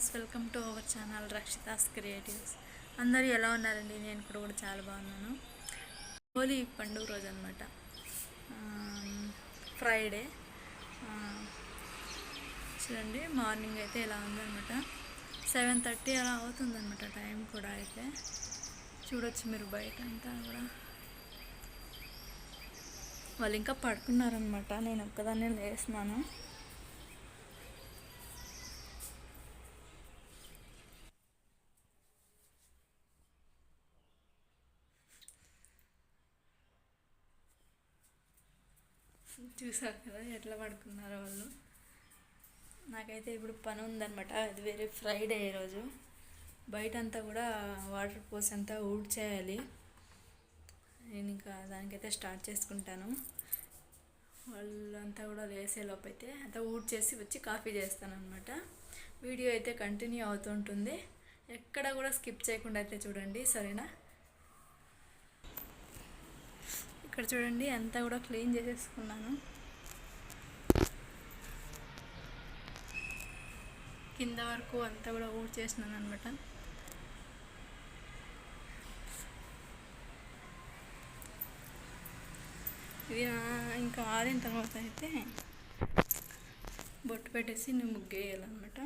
Friends welcome to our channel Rakshita's creatives. అందరూ ఎలా ఉన్నారండి? నేను కూడా కూడా చాలా బాగున్నాను. హోలీ పండుగ రోజు అనమాట ఫ్రైడే. చూడండి మార్నింగ్ అయితే ఇలా ఉందనమాట సెవెన్ థర్టీ అలా అవుతుందన్నమాట టైం కూడా అయితే. చూడొచ్చు మీరు బయట అంతా కూడా. వాళ్ళు ఇంకా పడుకున్నారనమాట నేను ఒక్కదాన్నే లేస్తున్నాను. చూసారు కదా ఎట్లా పడుకున్నారో వాళ్ళు. నాకైతే ఇప్పుడు పని ఉందనమాట అది వేరే ఫ్రైడే ఈరోజు బయట అంతా కూడా వాటర్ పోసి అంతా ఊడ్చేయాలి. నేను ఇంకా దానికైతే స్టార్ట్ చేసుకుంటాను. వాళ్ళంతా కూడా లేసే లోపు అయితే అంతా ఊడ్చేసి వచ్చి కాఫీ చేస్తాను అనమాట వీడియో అయితే కంటిన్యూ అవుతుంటుంది. ఎక్కడ కూడా స్కిప్ చేయకుండా అయితే చూడండి. సరేనా? ఇక్కడ చూడండి అంతా కూడా క్లీన్ చేసేసుకున్నాను. కింద వరకు అంతా కూడా ఊడ్ చేసినాను అనమాట ఇది ఇంకా ఆరిన తర్వాత అయితే బొట్టు పెట్టేసి నేను ముగ్గేయాలన్నమాట.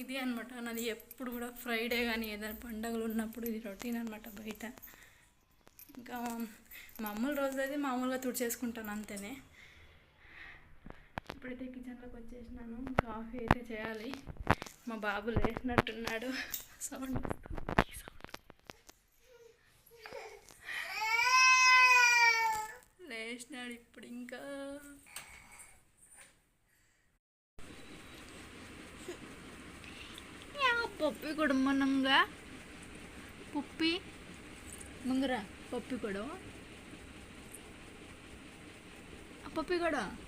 ఇది అనమాట నాది ఎప్పుడు కూడా ఫ్రైడే కానీ ఏదైనా పండగలు ఉన్నప్పుడు ఇది రొటీన్ అనమాట బయట. ఇంకా మామూలు రోజు అయితే మామూలుగా తుడిచేసుకుంటాను అంతేనే. ఇప్పుడైతే కిచెన్లోకి వచ్చేసినాను. కాఫీ అయితే చేయాలి. మా బాబు లేచినట్టున్నాడు సౌండ్ సౌండ్ లేచినాడు ఇప్పుడు ఇంకా. ಪಪ್ಪಿ ಕೊಡಮ್ಮ ನಮ್ಗೆ. ಪುಪ್ಪಿ. ಮಂಗ್ರ ಪಪ್ಪಿ ಕೊಡು. ಪಪ್ಪಿ ಕೊಡು.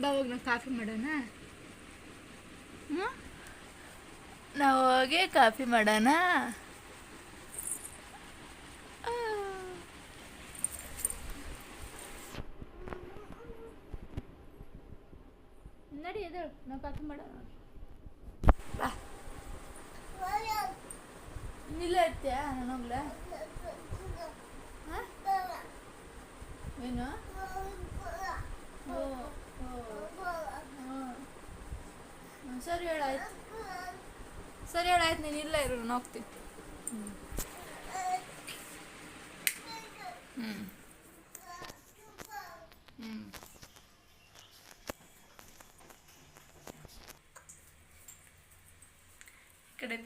ಬಾವಾಗ ನಾವು ಕಾಫಿ ಮಾಡೋಣ. ನಾವು ಹೋಗಿ ಕಾಫಿ ಮಾಡೋಣ. ನಡಿ ಎದ್ದೇಳು. ನಾವು ಕಾಫಿ ಮಾಡೋಣ. ಬಾ. ಇಲ್ಲ ಇರ್ತೀಯಾ ನಾನು ಹೋಗ್ಲಾ ಹಾಂ. ಏನು ಸರಿ ಹೇಳಾಯ್ತು ಸರಿ ಹೇಳಾಯ್ತು ನೀನು ಇಲ್ಲೇ ಇರು ನಾನು ಹೋಗ್ತೀನಿ. ಹ್ಞೂ ಹ್ಞೂ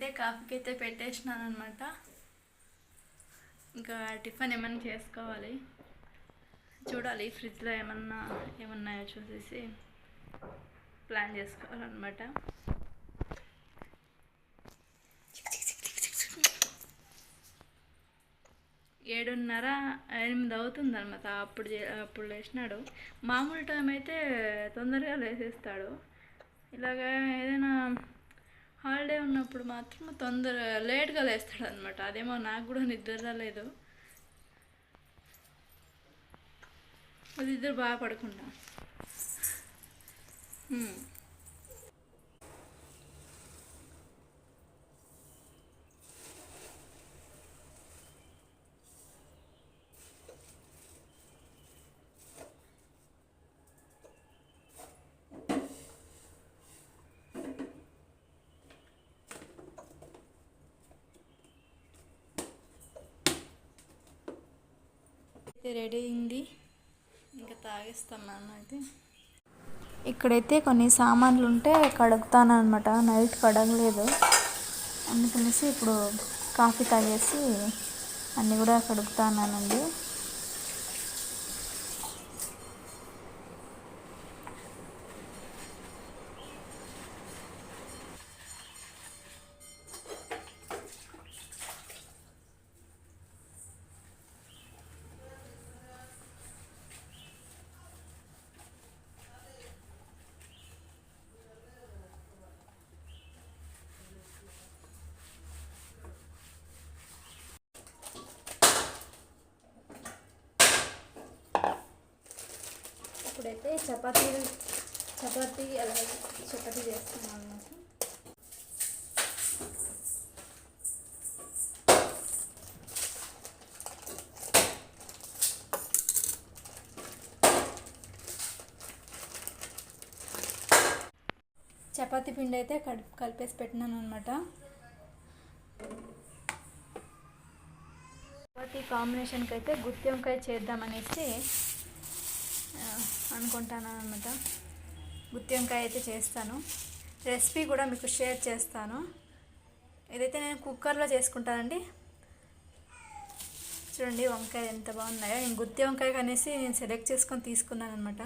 ఇక్కడైతే కాఫీకి అయితే పెట్టేసినాను అనమాట ఇంకా టిఫిన్ ఏమైనా చేసుకోవాలి? చూడాలి ఫ్రిడ్జ్లో ఏమన్నా ఏమన్నాయో చూసేసి ప్లాన్ చేసుకోవాలన్నమాట. ఏడున్నర ఎనిమిది అవుతుంది అనమాట అప్పుడు అప్పుడు లేచినాడు. మామూలు టైం అయితే తొందరగా లేసేస్తాడు. ఇలాగ ఏదైనా హాలిడే ఉన్నప్పుడు మాత్రం తొందర లేట్గా లేస్తాడు అనమాట అదేమో నాకు కూడా నిద్ర రాలేదు. వాళ్ళిద్దరు బాగా పడుకుంటాం. రెడీ అయింది. ఇంకా తాగేస్తున్నాను అయితే. ఇక్కడైతే కొన్ని సామాన్లు ఉంటే కడుగుతాను అనమాట నైట్ కడగలేదు. అందుకనేసి ఇప్పుడు కాఫీ తాగేసి అన్నీ కూడా కడుగుతానండి అయితే చపాతీ చపాతీ అలాగే చపాతీ చేస్తున్నాను అన్నమాట. చపాతీ పిండి అయితే కడి కలిపేసి పెట్టినాను అనమాట చపాతీ కాంబినేషన్కి అయితే గుత్తి వంకాయ చేద్దామనేసి అనుకుంటాను అనమాట గుత్తి వంకాయ అయితే చేస్తాను. రెసిపీ కూడా మీకు షేర్ చేస్తాను. ఇదైతే నేను కుక్కర్లో చేసుకుంటానండి చూడండి వంకాయ ఎంత బాగున్నాయో. నేను గుత్తి వంకాయ అనేసి నేను సెలెక్ట్ చేసుకొని తీసుకున్నాను అనమాట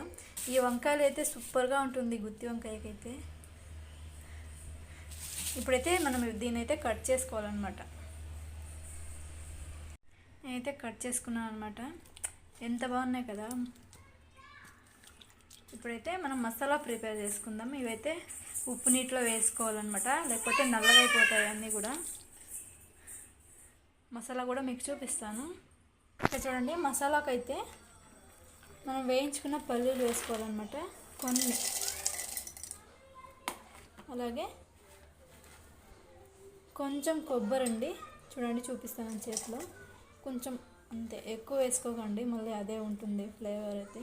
ఈ వంకాయలు అయితే సూపర్గా ఉంటుంది గుత్తి వంకాయకి అయితే. ఇప్పుడైతే మనం దీని అయితే కట్ చేసుకోవాలన్నమాట. నేనైతే కట్ చేసుకున్నాను అనమాట ఎంత బాగున్నాయి కదా. ఇప్పుడైతే మనం మసాలా ప్రిపేర్ చేసుకుందాం. ఇవైతే ఉప్పు నీటిలో వేసుకోవాలన్నమాట. లేకపోతే నల్లగా అయిపోతాయి అన్నీ కూడా. మసాలా కూడా మీకు చూపిస్తాను. ఇక్కడ చూడండి మసాలాకైతే మనం వేయించుకున్న పల్లీలు వేసుకోవాలన్నమాట. కొన్ని. అలాగే కొంచెం కొబ్బరి అండి. చూడండి చూపిస్తాను చేతిలో. కొంచెం అంతే ఎక్కువ వేసుకోకండి. మళ్ళీ అదే ఉంటుంది ఫ్లేవర్ అయితే.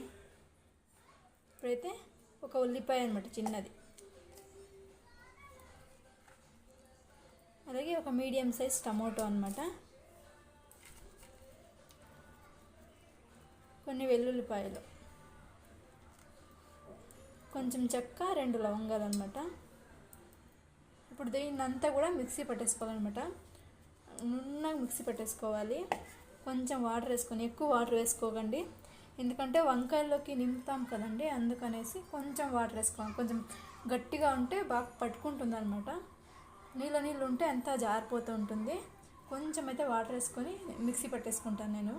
ఇప్పుడైతే ఒక ఉల్లిపాయ అనమాట చిన్నది. అలాగే ఒక మీడియం సైజ్ టమాటో అనమాట కొన్ని వెల్లుల్లిపాయలు. కొంచెం చెక్క రెండు లవంగాలు అనమాట ఇప్పుడు దీన్నంతా కూడా మిక్సీ పట్టేసుకోవాలన్నమాట. నున్న మిక్సీ పట్టేసుకోవాలి. కొంచెం వాటర్ వేసుకొని ఎక్కువ వాటర్ వేసుకోకండి. ఎందుకంటే వంకాయల్లోకి నింపుతాం కదండి అందుకనేసి కొంచెం వాటర్ వేసుకోవాలి. కొంచెం గట్టిగా ఉంటే బాగా పట్టుకుంటుంది అనమాట నీళ్ళ నీళ్ళు ఉంటే అంతా జారిపోతూ ఉంటుంది. కొంచెం అయితే వాటర్ వేసుకొని మిక్సీ పట్టేసుకుంటాను నేను.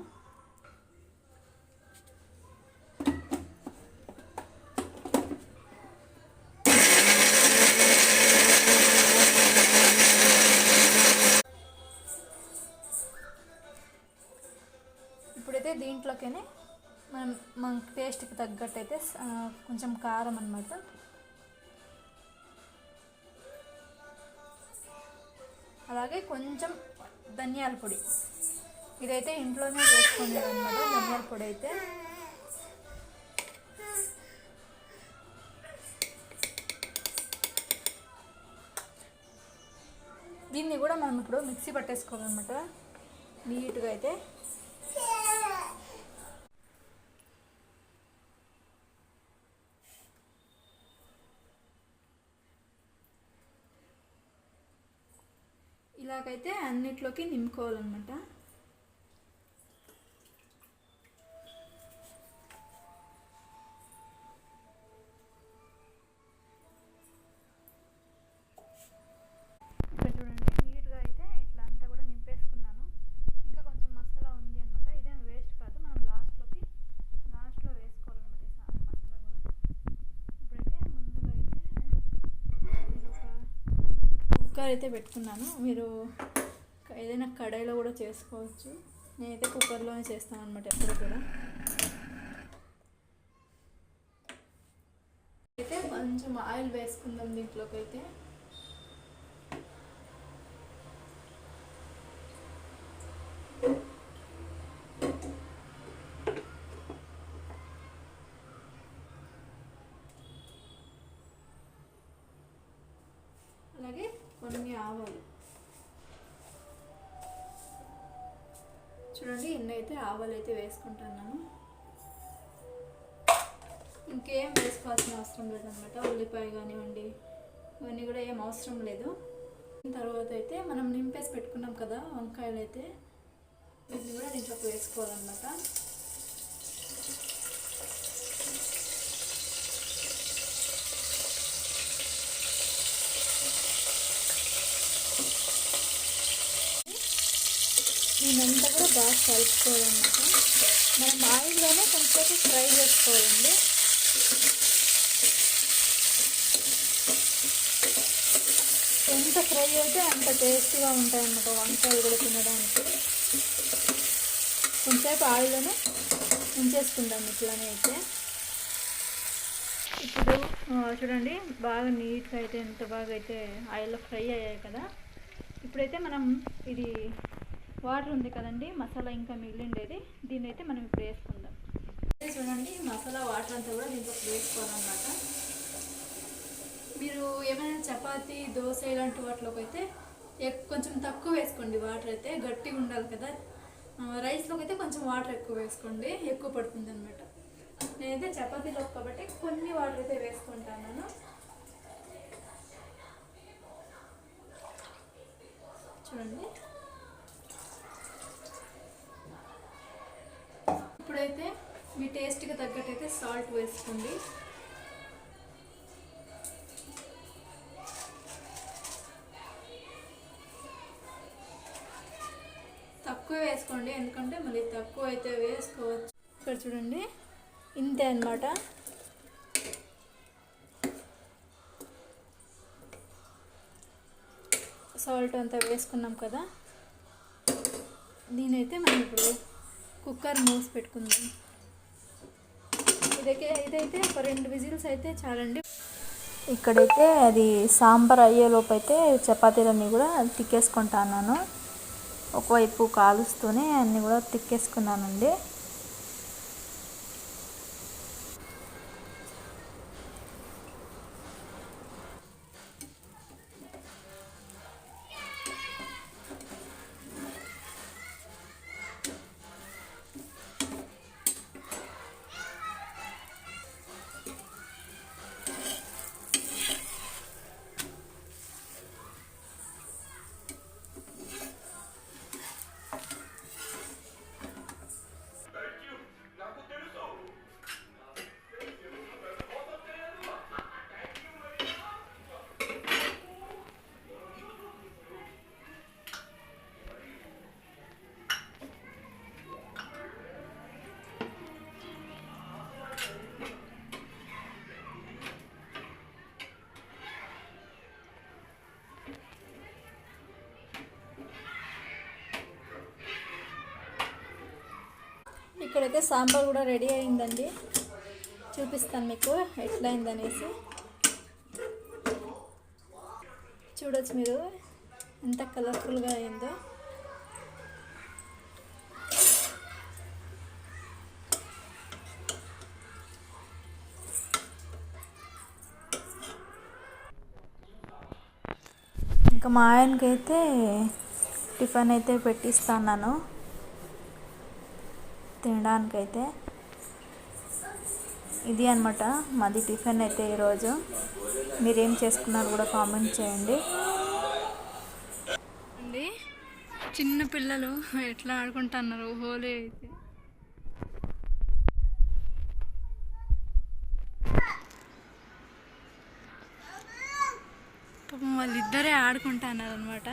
ఇప్పుడైతే దీంట్లోకనే మనం మన టేస్ట్కి తగ్గట్టు అయితే కొంచెం కారం అనమాట అలాగే కొంచెం ధనియాల పొడి. ఇదైతే ఇంట్లోనే చేసుకునేది అనమాట ధనియాల పొడి అయితే. దీన్ని కూడా మనం ఇప్పుడు మిక్సీ పట్టేసుకోవాలన్నమాట. నీట్గా అయితే. అయితే అన్నిట్లోకి నింపుకోవాలన్నమాట కుక్కర్ అయితే పెట్టుకున్నాను. మీరు ఏదైనా కడాయిలో కూడా చేసుకోవచ్చు. నేనైతే కుక్కర్లోనే చేస్తాను అనమాట ఎప్పుడు కూడా. అయితే కొంచెం ఆయిల్ వేసుకుందాం దీంట్లోకి అయితే అలాగే కొన్ని ఆవాలు చూడండి ఎన్ని అయితే ఆవాలు అయితే వేసుకుంటున్నాను. ఇంకేం వేసుకోవాల్సిన అవసరం లేదనమాట. ఉల్లిపాయ కానివ్వండి ఇవన్నీ కూడా ఏం అవసరం లేదు. తర్వాత అయితే మనం నింపేసి పెట్టుకున్నాం కదా వంకాయలు అయితే ఇవి కూడా దీంట్లోకి వేసుకోవాలన్నమాట దీనంతా కూడా బాగా కలుపుకోవాలన్నమాట. మనం ఆయిల్లోనే కొంచెంసేపు ఫ్రై చేసుకోవాలండి. ఎంత ఫ్రై అయితే అంత టేస్టీగా ఉంటాయన్నమాట వంకాయలు కూడా తినడానికి. కొంచెంసేపు ఆయిల్లోనే ఉంచేసుకుంటాం ఇట్లానే అయితే. ఇప్పుడు చూడండి బాగా నీట్గా అయితే ఎంత బాగా అయితే ఆయిల్లో ఫ్రై అయ్యాయి కదా. ఇప్పుడైతే మనం ఇది వాటర్ ఉంది కదండి మసాలా ఇంకా మిగిలిండేది. దీన్ని అయితే మనం ఇప్పుడు వేసుకుందాం. చూడండి మసాలా వాటర్ అంతా కూడా దీంట్లో వేసుకోవాలన్నమాట మీరు ఏమైనా చపాతీ దోశ ఇలాంటి వాటిలోకి అయితే ఎక్- కొంచెం తక్కువ వేసుకోండి. వాటర్ అయితే గట్టిగా ఉండాలి కదా. రైస్లోకి అయితే కొంచెం వాటర్ ఎక్కువ వేసుకోండి. ఎక్కువ పడుతుంది అనమాట నేనైతే చపాతీలో కాబట్టి కొన్ని వాటర్ అయితే వేసుకుంటాను. చూడండి. ఇప్పుడైతే మీ టేస్ట్కి తగ్గట్టు అయితే సాల్ట్ వేసుకోండి. తక్కువ వేసుకోండి ఎందుకంటే మళ్ళీ తక్కువ అయితే వేసుకోవచ్చు. ఇక్కడ చూడండి ఇంతే అన్నమాట. సాల్ట్ అంతా వేసుకున్నాం కదా. దీనైతే మనం ఇప్పుడు కుక్కర్ మూసి పెట్టుకుందాం. ఇదైతే ఇదైతే ఒక రెండు విజిల్స్ అయితే చాలండి. ఇక్కడైతే అది సాంబార్ అయ్యేలోపు అయితే చపాతీలన్నీ కూడా తిక్కేసుకుంటాను ఒకవైపు కాలుస్తూనే అన్నీ కూడా తిక్కేసుకున్నానండి. ఇక్కడైతే సాంబార్ కూడా రెడీ అయిందండి. చూపిస్తాను మీకు ఎట్లా అయిందనేసి. చూడొచ్చు మీరు ఎంత కలర్ఫుల్గా అయిందో. ఇంకా మా ఆయనకైతే టిఫిన్ అయితే పెట్టిస్తాను తినడానికైతే ఇది అనమాట మాది టిఫిన్ అయితే ఈరోజు. మీరేం చేసుకున్నారు కూడా కామెంట్ చేయండి. అండి చిన్న పిల్లలు ఎట్లా ఆడుకుంటున్నారు? హోలీ అయితే. పాపం వాళ్ళిద్దరే ఆడుకుంటున్నారు అనమాట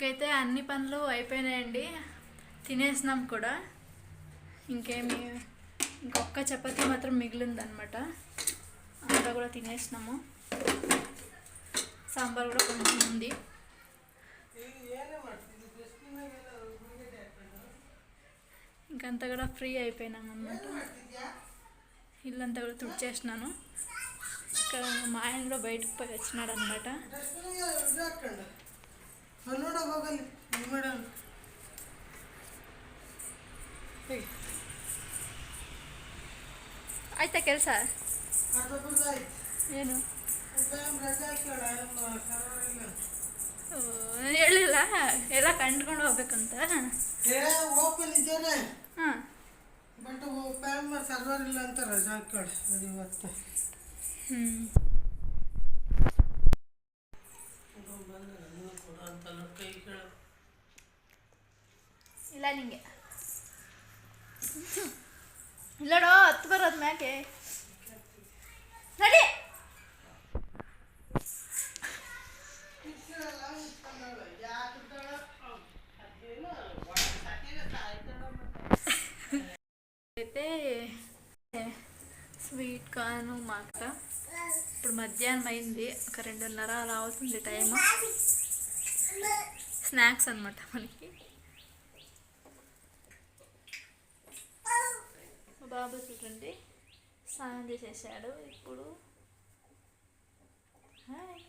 ఇంకైతే అన్ని పనులు అయిపోయినాయండి. తినేసినాం కూడా. ఇంకేమి ఇంకొక చపాతీ మాత్రం మిగిలిందనమాట. అంతా కూడా తినేసినాము. సాంబార్ కూడా కొంచెం ఉంది. ఇంకంతా కూడా ఫ్రీ అయిపోయినాం అనమాట ఇల్లంతా కూడా తుడిచేసినాను. ఇక్కడ మా ఆయన కూడా బయటకు పోయి వచ్చినాడు అనమాట ಆಯ್ತಾ ಕೆಲಸ? ಏನು? ಹೇಳಿಲ್ಲ. ಎಲ್ಲ ಕಂಡ್ಕೊಂಡು ಹೋಗ್ಬೇಕಂತ. ಓಪನ್ ಇದ್ದೇನೆ ಹಾಂ. ಬಟ್ ಪ್ಯಾನ್ ಸರ್ವರ್ ಇಲ್ಲ ಅಂತ ರಜಾ ಹಾಕೊಳ್ಳಿ ಇವತ್ತು ಹ್ಞೂ ಇಲ್ಲ ನಿಂಗೆ ಇಲ್ಲಡೋ ಹತ್ತು ಬರೋದು ಮ್ಯಾಕೆ ನಡಿ అయితే స్వీట్ కార్న్ మాక ఇప్పుడు మధ్యాహ్నం అయింది ఒక రెండున్నర అలా అవుతుంది టైము స్నాక్స్ అనమాట మనకి బాబు చూడండి. స్నానం చేసేసాడు. ఇప్పుడు హాయ్.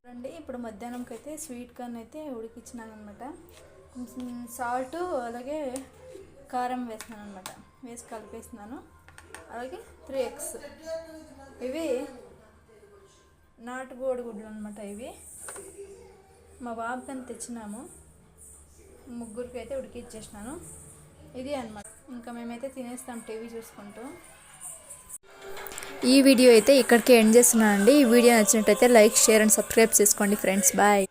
చూడండి ఇప్పుడు మధ్యాహ్నంకి అయితే స్వీట్ కార్న్ అయితే ఉడికిచ్చినాను అనమాట సాల్ట్ అలాగే కారం వేసినాను అనమాట వేసి కలిపేస్తున్నాను అలాగే త్రీ ఎగ్స్. ఇవి నాటు గుడ్లు అనమాట ఇవి. మా బాబుకి తెచ్చినాము. ముగ్గురికి అయితే ఉడికిచ్చేసినాను. ఇది అన్నమాట. ఇంకా మేమైతే తినేస్తాం టీవీ చూసుకుంటూ. ఈ వీడియో అయితే ఇక్కడికి ఎండ్ చేస్తున్నానండి. ఈ వీడియో నచ్చినట్టయితే లైక్ షేర్ అండ్ సబ్స్క్రైబ్ చేసుకోండి ఫ్రెండ్స్. బాయ్.